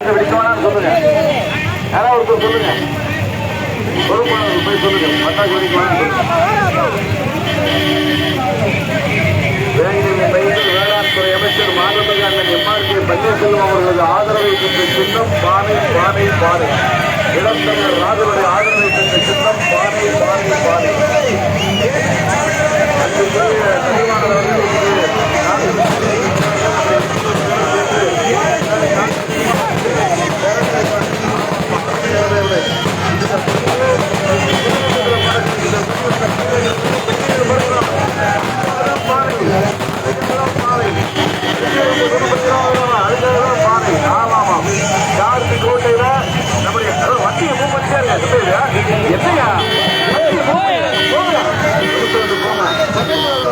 வெடிக்கவானான்னு சொல்லுங்க யாராவது ஒருத்தர் சொல்லுங்க பொறுப்பாளர் போய் சொல்லுங்க பட்டாசு வெடிக்கவானான்னு வேங்கினி பையன் வேளாண் துறை அமைச்சர் மாண்புமிகு அண்ணன் எம்ஆர்கே பன்னீர்செல்வம் அவர்களது ஆதரவை பெற்ற சின்னம் பானை பானை பானை இளந்தமிழர் ராஜனுடைய ஆதரவை பெற்ற சின்னம் பானை பானை பானை அன்புக்குரிய தலைவாணர் அவர்களுக்கு என்னையா வண்டியை move பண்ணுங்க. போங்க. எடுத்து வந்து போங்க.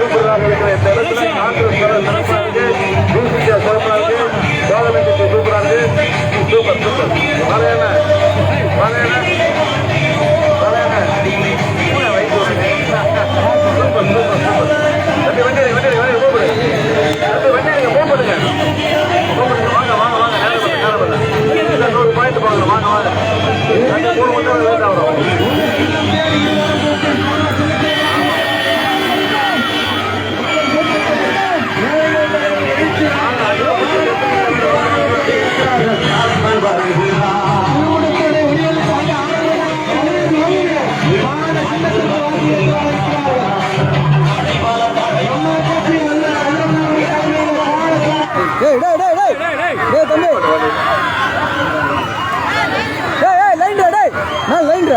வாழ் உறுப்பினராக இருக்கிற இந்த இடத்துல காங்கிரஸ் வர சிறப்பாக இருக்கு பிசிகே சிறப்பாக இருக்கு சோதனைக்கு சூப்பராக இருக்கு சூப்பர் சூப்பர் வரையான வரையான வரையான வைத்து சூப்பர் சூப்பர்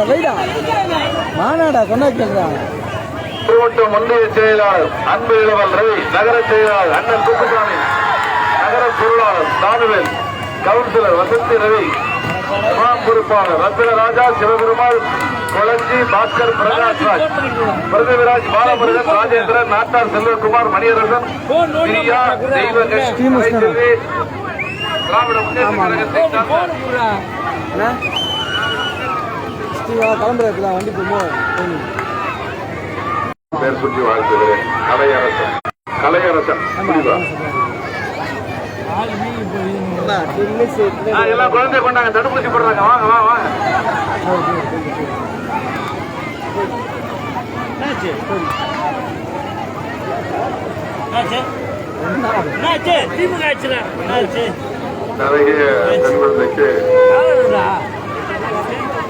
லைன்டா வைடா. நானாடா சொன்னா மாவட்டம் ஒன்றிய செயலாளர் அன்பு இளவல் ரவி நகர செயலாளர் அண்ணன் குப்புசாமி நகர பொருளாளர் தானுவேல் கவுன்சிலர் வசந்தி ரவி முகாம் பொறுப்பாளர் ரத்தினராஜா சிவபெருமாள் கொளஞ்சி பாஸ்கர் பிரகாஷ்ராஜ் பிரதிவிராஜ் பாலமுருகன் ராஜேந்திரன் நாட்டார் செல்வகுமார் மணியரசன் பிரியா கலைச்செல்வி, திராவிட முன்னேற்ற கழகத்தை கிளம்புறதுக்கு வண்டி போகும்போது பேர் சுற்றி வாழ்த்துகிறேன். கலையரசன். கலையரசன். எல்லாம் குழந்தை கொண்டாங்க. தடுப்பூசி போடுறாங்க. வாங்க வாங்க. வாங்க நிறைய பெண்குழந்தைக்கு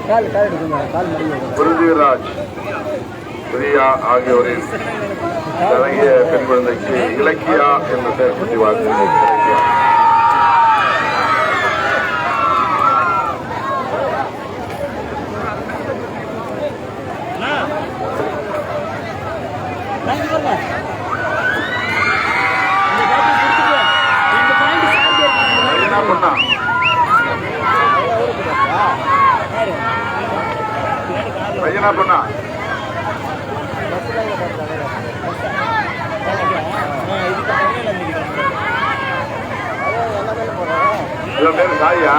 கால் கால் எடுக்குங்க கால் முடியும் பிருத்திவிராஜ் பிரியா ஆகியோரின் நிறைய பெண் குழந்தைக்கு இலக்கியா என்ற பெயர் சுற்றி வாழ்த்துகிறேன் இலக்கியா. என்ன பையனா பண்ணா? பேரு சாயா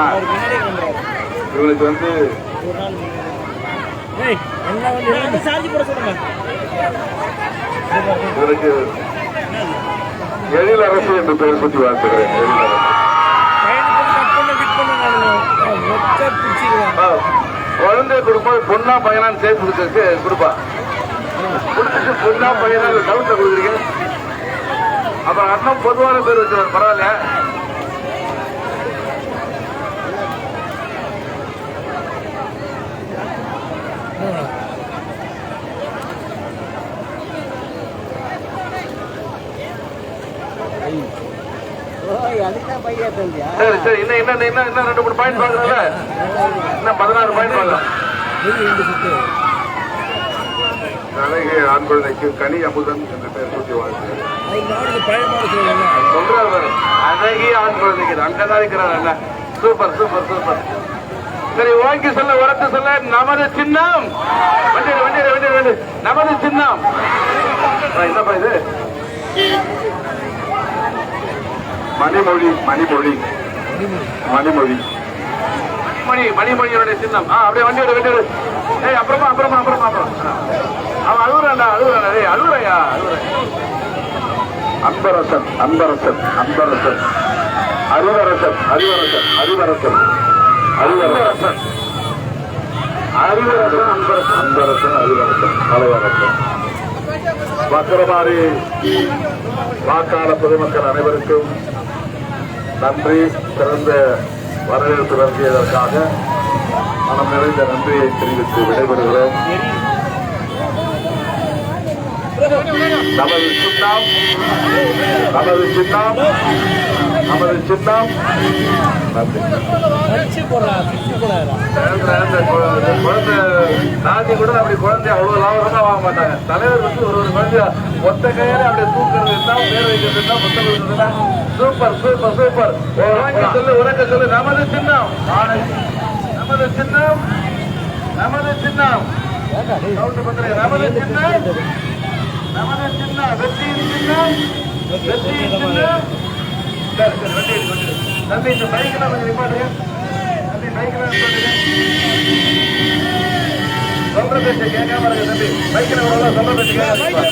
வந்து இவனுக்கு எழிலரசு என்று பெயர் சுற்றி வாழ்த்துகிறேன். குழந்தை கொடுக்கும்போது பொண்ணா பையனான்னு சேர்த்து கொடுக்கறதுக்கு கொடுப்பா. கொடுத்துட்டு பொண்ணா பையனா டவுட்டை கொடுக்குறீங்க. அப்புறம் அண்ணன் பொதுவான பேர் வச்சுருவார். பரவாயில்ல. சரி சரி. இன்னும் என்ன இன்னும் இன்னும் ரெண்டு மூணு பாயிண்ட் பார்க்கறதுல இன்னும் பதினாறு பாயிண்ட் பார்க்கலாம் அழகிய ஆண் குழந்தைக்கு கனி அமுதன் என்ற பெயர் சூட்டி வாழ்த்து. சொல்றாரு. பாரு ஆண் குழந்தைக்கு அங்கதான் இருக்கிறார் அல்ல சூப்பர் சூப்பர் சூப்பர். சரி வாங்கி சொல்ல உரத்து சொல்ல நமது சின்னம். வண்டி. நமது சின்னம். என்னப்பா இது? மணிமொழி மணிமொழி. மணிமொழி. மணி மணிமொழியோட சின்னம். ஆ அப்படியே வண்டியோட வண்டியோட ஏய் அப்புறமா அப்புறமா அப்புறமா அப்புறம். அவன் அழுகுறான்டா அழுகுறான். ஏய் அழுகுறையா? அன்பரசன் அன்பரசன் அன்பரசன். அறிவரசன் அறிவரசன் அறிவரசன் அறிவரசன் அறிவரசன் அன்பரசன் அன்பரசன் அறிவரசன் தலைவரசன். வக்கரமாரி. வாக்காள பொதுமக்கள் அனைவருக்கும் நன்றி சிறந்த வரவேற்பு நல்கியதற்காக மனம் நிறைந்த நன்றியை தெரிவித்து விடைபெறுகிறோம் நமது சின்னம் நமது சின்னம். நமது சின்னம் குழந்தை நாட்டி கூட அப்படி குழந்தை அவ்வளவு லாபகரமா வாங்க மாட்டாங்க. தலைவர் வந்து ஒரு ஒரு குழந்தைய ஒத்த கையில அப்படியே தூக்கிறது இருந்தா பேர் வைக்கிறது இருந்தா புத்தகம் இருந்தா சூப்பர் சூப்பர் சூப்பர். உறக்க சொல்லு உறக்க சொல்லு. நமது சின்னம். நமது சின்னம். நமது சின்னம். நமது சின்னம். நமது சின்னம். வெற்றியின் சின்னம். வெற்றியின் சின்னம். தம்பி இந்த பைக்கெல்லாம் கொஞ்சம் நிப்பாட்டுங்க தம்பி பைக்கெல்லாம் நிப்பாட்டுங்க சொல்ற பேச்சு கேட்காம இருக்கு தம்பி பைக்கில் வரல சொல்ற பேச்சு கேட்காம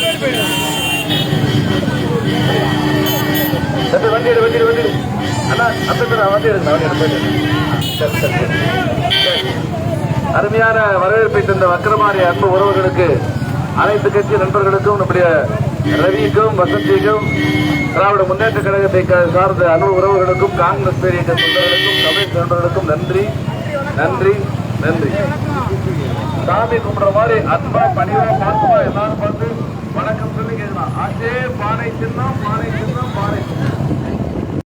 தம்பி வண்டி எடு வண்டி வண்டி எடு அண்ணா அப்படி வண்டி எடுங்க வண்டி எடுத்து சரி சரி சரி. அருமையான வரவேற்பை தந்த வக்கரமாரி அன்பு உறவுகளுக்கு அனைத்து கட்சி நண்பர்களுக்கும் நம்முடைய ரவிக்கும் வசந்திக்கும் திராவிட முன்னேற்ற கழகத்தை சார்ந்த அன்பு உறவுகளுக்கும் காங்கிரஸ் பேரியக்க தொண்டர்களுக்கும் தமிழ் தொண்டர்களுக்கும் நன்றி நன்றி நன்றி. சாமி கும்பிட்ற மாதிரி அன்பா பணிவா பார்த்துமா எல்லாரும் பார்த்து வணக்கம் சொல்லி கேட்கலாம். ஆச்சே பானை சின்னம் பானை சின்னம்.